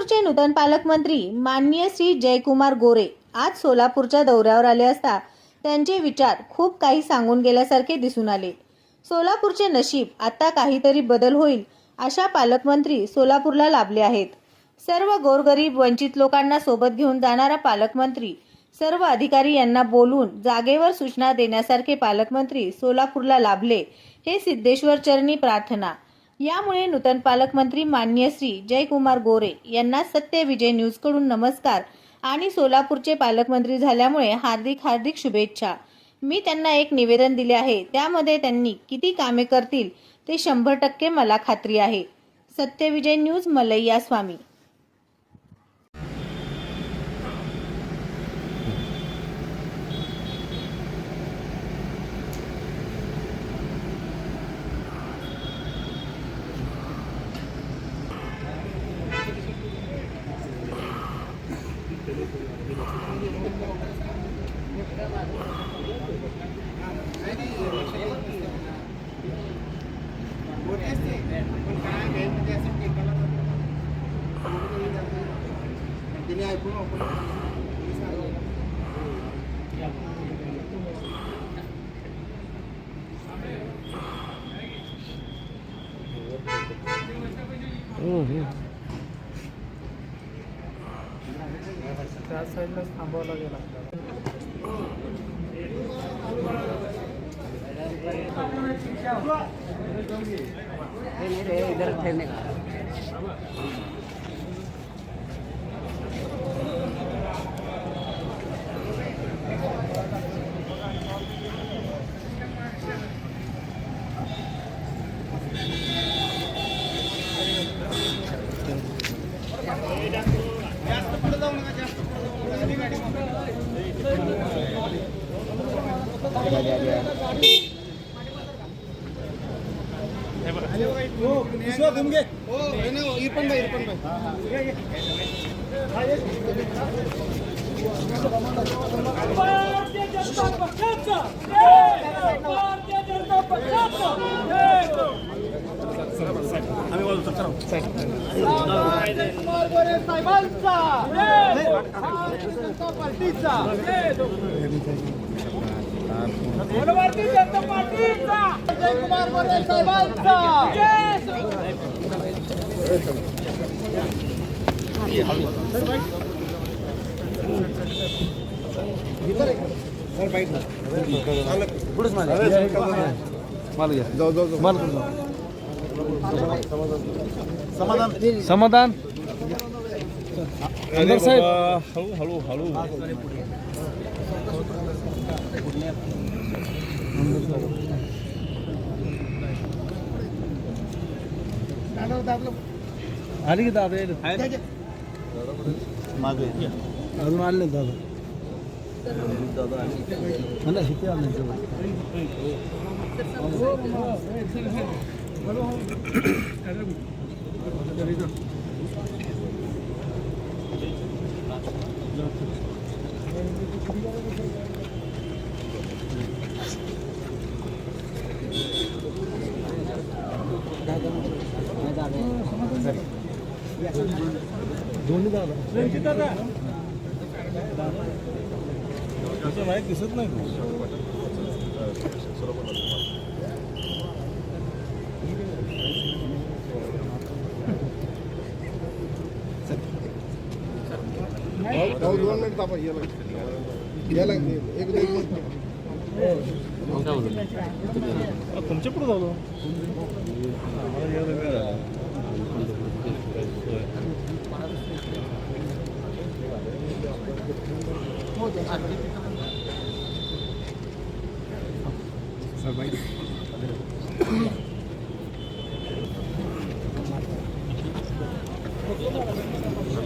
सोलापूरचे नूतन पालकमंत्री माननीय श्री जयकुमार गोरे आज सोलापूरच्या दौऱ्यावर आले असता त्यांचे विचार खूप काही सांगून गेल्यासारखे दिसून आले. सोलापूरचे नशीब आता काहीतरी बदल होईल अशा पालकमंत्री सोलापूरला लाभले आहेत. सर्व गोरगरीब वंचित लोकांना सोबत घेऊन जाणारा पालकमंत्री सर्व अधिकारी यांना बोलून जागेवर सूचना देण्यासारखे पालकमंत्री सोलापूरला लाभले हे सिद्धेश्वर चरणी प्रार्थना. यामुळे नूतन पालकमंत्री मान्य श्री जयकुमार गोरे यांना सत्य विजय न्यूजकडून नमस्कार आणि सोलापूरचे पालकमंत्री झाल्यामुळे हार्दिक हार्दिक शुभेच्छा. मी त्यांना एक निवेदन दिले आहे. त्यामध्ये त्यांनी किती कामे करतील ते शंभर टक्के मला खात्री आहे. सत्यविजय न्यूज मलैया स्वामी त्या साईडलाच थांबावं लागेल आपल्याला भारतीय जनता पक्षाचा भारतीय जनता पक्षाचा साहेबांचा जय! भारतीय जनता पार्टीचा जय! बोलो भारतीय जनता पार्टीचा जयकुमार गोरे साहेबांचा जय! समाधान. आमदार साहेब. हळू हळू हळू. आली की दादा अजून आले नाही दादा. मला इथे. आले दोन्ही दादा माहीत दिसत नाही दोन मिनिट थांबा याला याला एक दोन मिनिट 영상으로. 아, 검체 프로 나오나?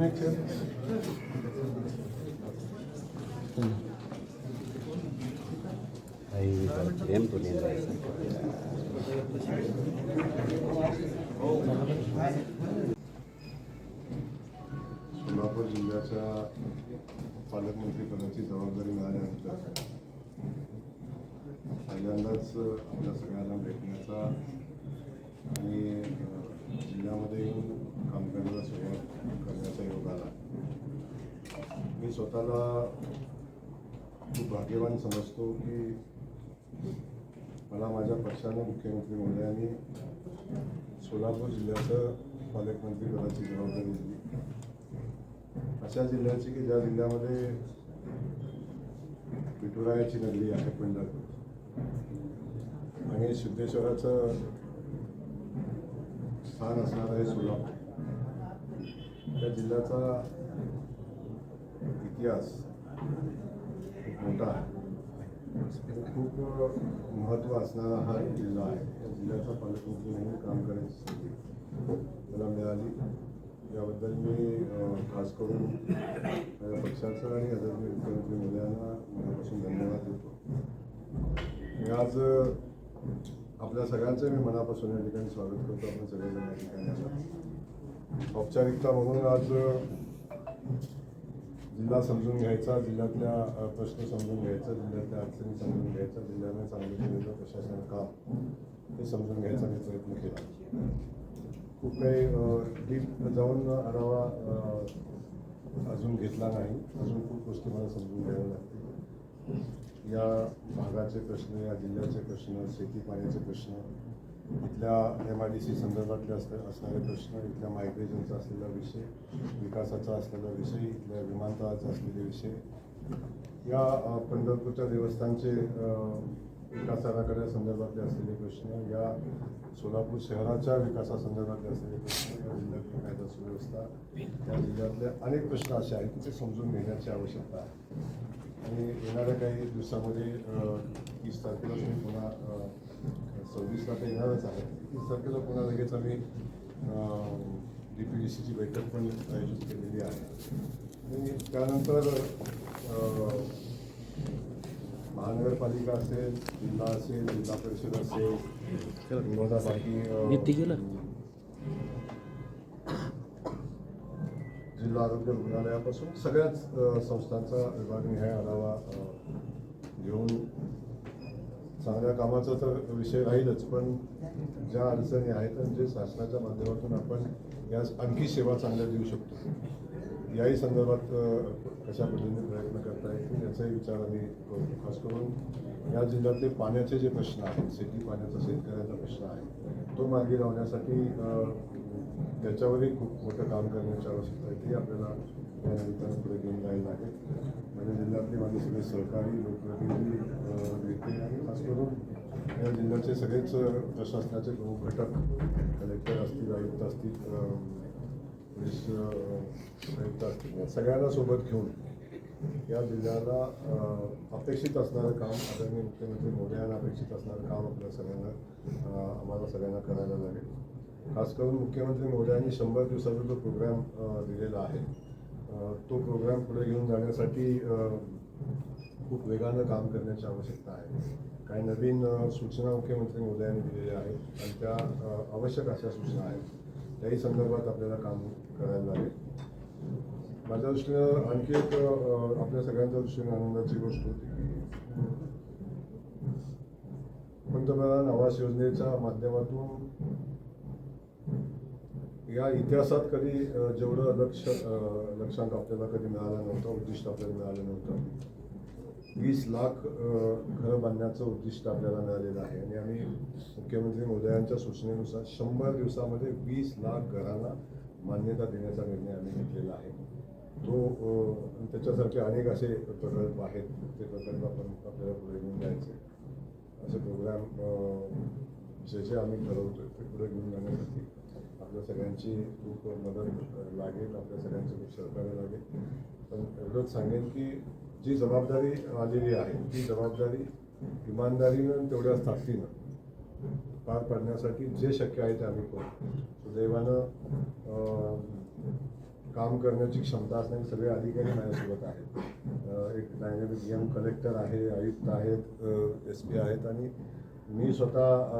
નહીં सोलापूर जिल्ह्याच्या पालकमंत्रीपदाची जबाबदारी मिळाल्यानंतर पहिल्यांदाच आपल्या सगळ्यांना भेटण्याचा आणि जिल्ह्यामध्ये येऊन काम करायला सुरुवात करण्याचा योग आला मी स्वतःला खूप भाग्यवान समजतो की मला माझ्या पक्षानं मुख्यमंत्री महोदयांनी सोलापूर जिल्ह्याचं पालकमंत्रीपदाची जबाबदारी दिली अशा जिल्ह्याची की ज्या जिल्ह्यामध्ये विठुरायाची नगरी आहे पंढरपूर आणि सिद्धेश्वराचं स्थान असणार आहे सोलापूर त्या जिल्ह्याचा इतिहास खूप मोठा आहे. खूप महत्त्व असणारा हा जिल्हा आहे. त्या जिल्ह्याचा पालकमंत्री म्हणून काम करण्याची संधी मला मिळाली. याबद्दल मी खास करून माझ्या पक्षाचं आणि आदरणीय मुख्यमंत्री मोदयांना मनापासून धन्यवाद देतो. मी आज आपल्या सगळ्यांचं मी मनापासून या ठिकाणी स्वागत करतो. आपण सगळेजण या ठिकाणी औपचारिकता म्हणून आज जिल्हा समजून घ्यायचा जिल्ह्यातल्या प्रश्न समजून घ्यायचा जिल्ह्यातल्या अडचणी समजून घ्यायचा जिल्ह्याने चांगलं केलेलं प्रशासन काम हे समजून घ्यायचा मी प्रयत्न केला. खूप काही डीप जाऊन आढावा अजून घेतला नाही. अजून खूप गोष्टी मला समजून घ्याव्या लागतील. या भागाचे प्रश्न या जिल्ह्याचे प्रश्न शेती पाण्याचे प्रश्न इथल्या एम आय डी सी संदर्भातले असले असणारे प्रश्न इथल्या मायग्रेशनचा असलेला विषय विकासाचा असलेला विषय इथल्या विमानतळाचा असलेले विषय. या पंढरपूरच्या देवस्थानचे विकास विकासाकडे संदर्भातले असलेले प्रश्न या सोलापूर शहराच्या विकासासंदर्भातले असलेले प्रश्न या जिल्ह्यातली कायदा सुव्यवस्था या जिल्ह्यातले अनेक प्रश्न असे आहेत की ते समजून घेण्याची आवश्यकता आहे. आणि येणाऱ्या काही दिवसामध्ये तीस तारखेला मी पुन्हा अ, सव्वीस तारखे येणारच आहे तीस तारखेला पुन्हा लगेच आम्ही डी पी डी सीची बैठक पण आयोजित केलेली आहे आणि त्यानंतर महानगरपालिका असेल जिल्हा असेल जिल्हा परिषद असेल किंवा बाकी जिल्हा आरोग्य रुग्णालयापासून सगळ्याच अ, संस्थांचा विभागनिहाय आढावा अ, घेऊन चांगल्या कामाचा तर विषय राहीलच पण ज्या अडचणी आहेत आणि जे शासनाच्या माध्यमातून आपण यास आणखी सेवा चांगल्या देऊ शकतो. याही संदर्भात कशा पद्धतीने प्रयत्न करता येतील याचाही विचार आम्ही करतो खास करून या जिल्ह्यातले पाण्याचे जे प्रश्न आहेत शेती पाण्याचा शेतकऱ्याचा प्रश्न आहे तो मार्गी लावण्यासाठी त्याच्यावरही खूप मोठं काम करण्याची आवश्यकता आहे ती आपल्याला या निमित्तानं पुढे घेऊन जायला लागेल. माझ्या जिल्ह्यातले माझे सगळे सहकारी लोकप्रतिनिधी नेते आणि खास करून या जिल्ह्याचे सगळेच प्रशासनाचे प्रमुख घटक कलेक्टर असतील आयुक्त असतील पोलीस आयुक्त असतील या सगळ्यांना सोबत घेऊन या जिल्ह्याला अपेक्षित असणारं काम आदरणीय मुख्यमंत्री मोदयांना अपेक्षित असणारं काम आपल्या सगळ्यांना आम्हाला सगळ्यांना करायला लागेल. खास करून मुख्यमंत्री मोदयांनी शंभर दिवसाचा जो प्रोग्राम दिलेला आहे तो प्रोग्राम पुढे घेऊन जाण्यासाठी खूप वेगानं काम करण्याची आवश्यकता आहे. काही नवीन सूचना मुख्यमंत्री महोदयांनी दिलेल्या आहेत आणि त्या आवश्यक अशा सूचना आहेत. त्याही संदर्भात आपल्याला काम करायला लागेल. माझ्या दृष्टीनं आणखी एक आपल्या सगळ्यांच्या दृष्टीने आनंदाची गोष्ट होती पंतप्रधान आवास योजनेच्या माध्यमातून या इतिहासात कधी जेवढं लक्ष लक्षांक आपल्याला कधी मिळालं नव्हतं उद्दिष्ट आपल्याला मिळालं नव्हतं वीस लाख घरं बांधण्याचं उद्दिष्ट आपल्याला मिळालेलं आहे. आणि आम्ही मुख्यमंत्री मोदयांच्या सूचनेनुसार शंभर दिवसामध्ये वीस लाख घरांना मान्यता देण्याचा निर्णय आम्ही घेतलेला आहे. तो त्याच्यासारखे अनेक असे प्रकल्प आहेत. ते प्रकल्प आपण आपल्याला पुढे घेऊन जायचे. असे प्रोग्राम जे जे आम्ही ठरवतो ते पुढे घेऊन जाण्यासाठी आपल्या सगळ्यांची खूप मदत लागेल आपल्या सगळ्यांचं खूप सहकार्य लागेल. पण एवढंच सांगेन की जी जबाबदारी आलेली आहे ती जबाबदारी इमानदारीनं तेवढ्याच ताकदीनं पार पाडण्यासाठी जे शक्य आहे ते आम्ही करू. सुदैवानं काम करण्याची क्षमता असणारे सगळे अधिकारी माझ्यासोबत आहेत. एक डायनॅमिक एम कलेक्टर आहे आयुक्त आहेत एस पी आहेत आणि मी स्वतः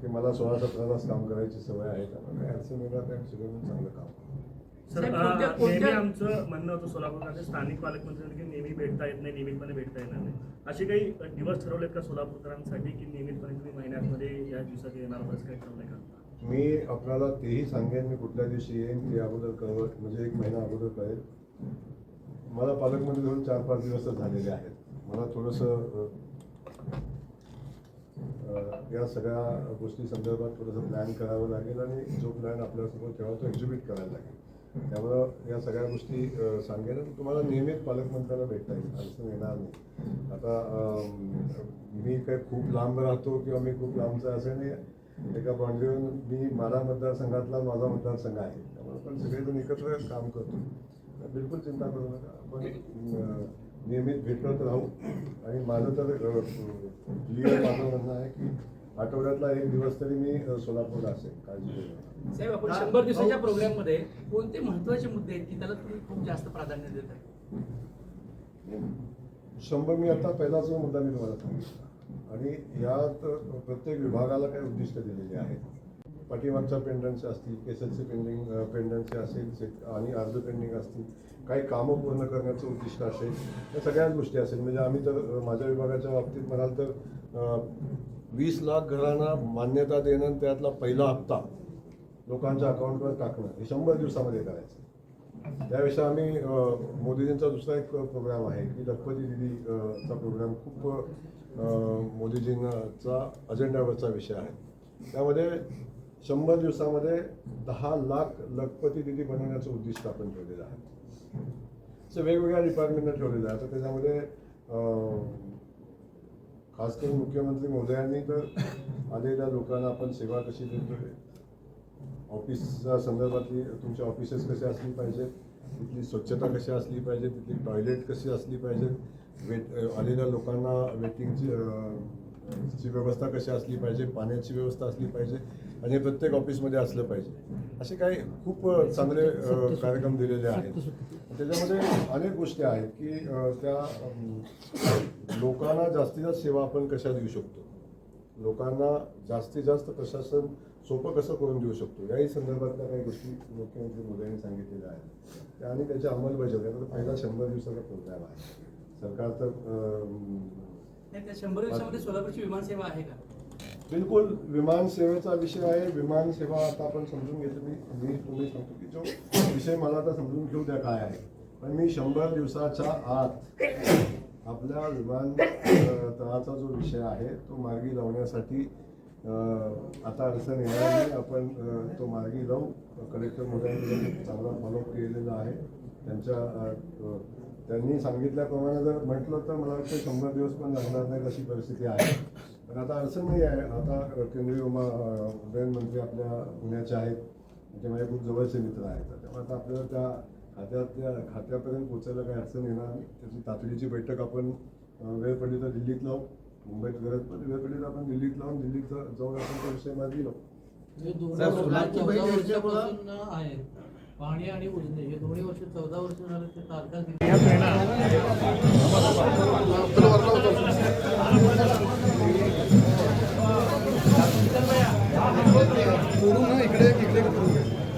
की मला सोळा सतरा तास काम करायची सवय आहे त्यामुळे अडचण येणार नाही सगळं मिळून चांगलं काम. सर अ, नेहमी आमचं म्हणणं होतं सोलापूरमध्ये स्थानिक पालकमंत्र्यांनी की नेहमी भेटता येत नाही नियमितपणे भेटता येणार नाही. असे काही दिवस ठरवलेत का सोलापूरकरांसाठी की नियमितपणे तुम्ही महिन्यामध्ये या दिवसात येणार असं काही ठरवलंय का? मी आपल्याला तेही सांगेन मी कुठल्या दिवशी येईन ते अगोदर कळव म्हणजे एक महिना अगोदर कळेल. मला पालकमंत्री होऊन चार पाच दिवसच झालेले आहेत. मला थोडंसं अ, या सगळ्या गोष्टी संदर्भात थोडंसं प्लॅन करावं लागेल आणि जो प्लॅन आपल्यासमोर ठेवा तो एक्झिक्यूट करायला लागेल. त्यामुळं या सगळ्या गोष्टी सांगेल सांगेन तुम्हाला नियमित पालकमंत्र्याला भेटता येईल. अडचण येणार नाही. आता मी काही खूप लांब राहतो किंवा मी खूप लांबचा असं नाही एका बाउंड्रीवर मी माझा मतदारसंघातला माझा मतदारसंघ आहे. त्यामुळे आपण सगळेजण एकत्र काम करतो. बिलकुल चिंता करू नका. आपण नियमित भेटत राहू. आणि माझं तर क्लिअर माझं म्हणणं आहे की आठवड्यातला एक दिवस तरी मी सोलापूरला असेल काळजी साहेब आपण शंभर दिवसाच्या प्रोग्राममध्ये कोणते महत्त्वाचे मुद्दे आहेत की त्याला तुम्ही खूप जास्त प्राधान्य देतात शंभर मी आता पहिलाच मुद्दा मी तुम्हाला सांगितला. आणि यात प्रत्येक विभागाला काही उद्दिष्ट दिलेली आहेत. पाठीमागच्या पेंडन्सी असतील केसेसचे पेंडिंग पेंडन्सी असेल से- आणि अर्ध पेंडिंग असतील काही कामं पूर्ण करण्याचं उद्दिष्ट असेल या सगळ्याच गोष्टी असेल. म्हणजे आम्ही तर माझ्या विभागाच्या बाबतीत म्हणाल तर वीस लाख घरांना मान्यता देणं आणि त्यातला पहिला हप्ता लोकांच्या अकाउंटवर टाकणं हे शंभर दिवसामध्ये करायचं. त्याविषयी आम्ही मोदीजींचा दुसरा एक प्रोग्राम आहे की लखपती दिदीचा प्रोग्राम खूप मोदीजींचा अजेंड्यावरचा विषय आहे. त्यामध्ये शंभर दिवसामध्ये दहा लाख लखपती दिदी बनवण्याचं उद्दिष्ट आपण ठेवलेलं आहे. असं वेगवेगळ्या डिपार्टमेंटनं ठेवलेलं आहे. तर त्याच्यामध्ये खास करून मुख्यमंत्री महोदयांनी तर आलेल्या लोकांना आपण सेवा कशी देतोय? ऑफिसच्या संदर्भातली तुमचे ऑफिसेस कसे असली पाहिजेत? तिथली स्वच्छता कशी असली पाहिजे तिथली टॉयलेट कशी असली पाहिजे वेट आलेल्या लोकांना वेटिंगची ची व्यवस्था कशी असली पाहिजे? पाण्याची व्यवस्था असली पाहिजे? आणि हे प्रत्येक ऑफिसमध्ये असलं पाहिजे. असे काही खूप चांगले कार्यक्रम दिलेले आहेत. त्याच्यामध्ये अनेक गोष्टी आहेत की त्या लोकांना जास्तीत जास्त सेवा आपण कशा देऊ शकतो? लोकांना जास्तीत जास्त प्रशासन सोपं कसं करून देऊ शकतो? याही संदर्भातल्या काही गोष्टी मुख्यमंत्री मोदयांनी सांगितलेल्या आहेत. त्या आणि त्याची अंमलबजावणी आता पहिला शंभर दिवसाचा प्रोग्राम आहे. सरकार तर शंभर दिवसामध्ये सोलापूरची विमानसेवा आहे का? बिलकुल विमान सेवेचा विषय आहे. विमान सेवा आता आपण समजून घेतो मी मी तुम्ही सांगतो की जो विषय मला आता समजून घेऊ द्या काय आहे. पण मी शंभर दिवसाच्या आत आपल्या विमान तळाचा जो विषय आहे तो मार्गी लावण्यासाठी आता अडचण येणार नाही आपण तो मार्गी लावू. कलेक्टर मोदयांनी चांगला फॉलोअप केलेला आहे. त्यांच्या त्यांनी सांगितल्याप्रमाणे जर म्हटलं तर मला वाटतं शंभर दिवस पण लागणार नाही अशी परिस्थिती आहे. पण आता अडचण नाही आहे. आता केंद्रीय उमा अ, उड्डयन मंत्री आपल्या पुण्याचे आहेत. ते माझे खूप जवळचे मित्र आहेत. तर त्यामुळे आता आपल्याला त्या खात्यातल्या खात्यापर्यंत पोचायला काही अडचण येणार नाही. त्याची तातडीची बैठक आपण वेळ पडली तर दिल्लीत लावू. मुंबईत गरज पडली वेळ पडली तर आपण दिल्लीत लावून दिल्लीत जाऊन आपण तो विषय मार्गी लावू पाणी आणि उजने हे दोन्ही वर्ष चौदा वर्ष झालं ते तारखा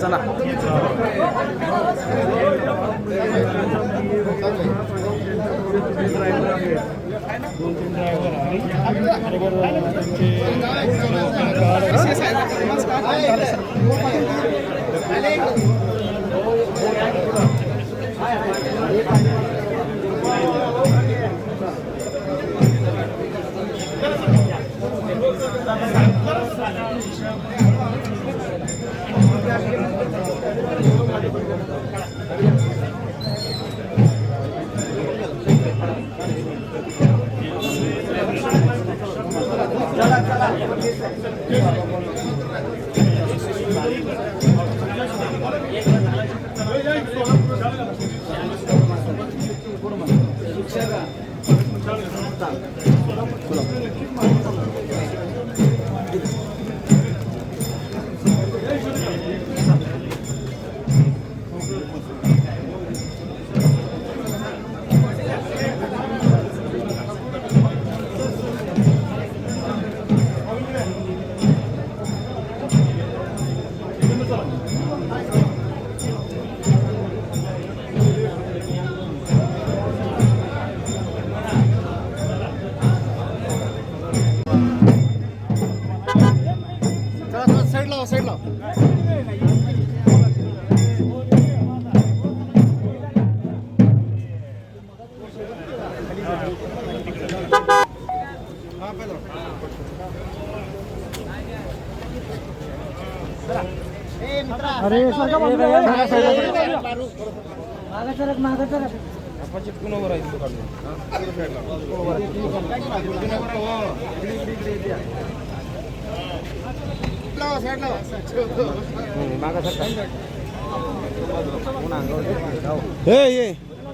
चला दोन तीन ड्रायव्हर आणि बरोबर त्यांचे ये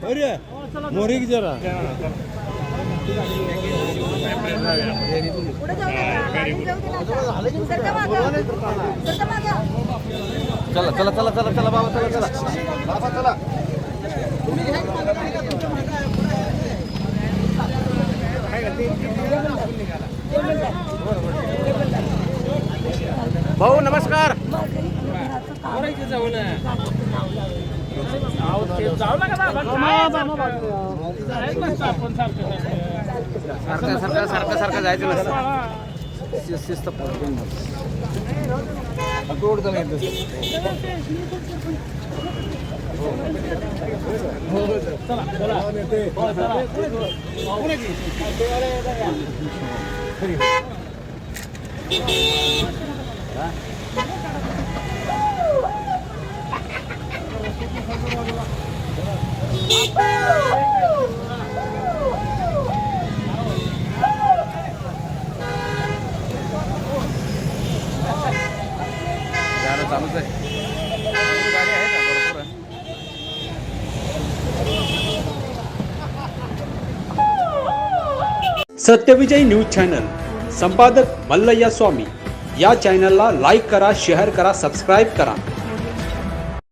अरे मोरी की जरा चला चला चला चला चला बाबा चला चला. बाबा चला. भाऊ नमस्कार. सारखं सारखं सारखं सारखं जायचं नसतं. शिस्त गोड झालं चालूच आहे. गाडी भरपूर सत्यविजय न्यूज चॅनल. संपादक मल्लय्या स्वामी. या चॅनलला लाईक करा शेअर करा सबस्क्राईब करा.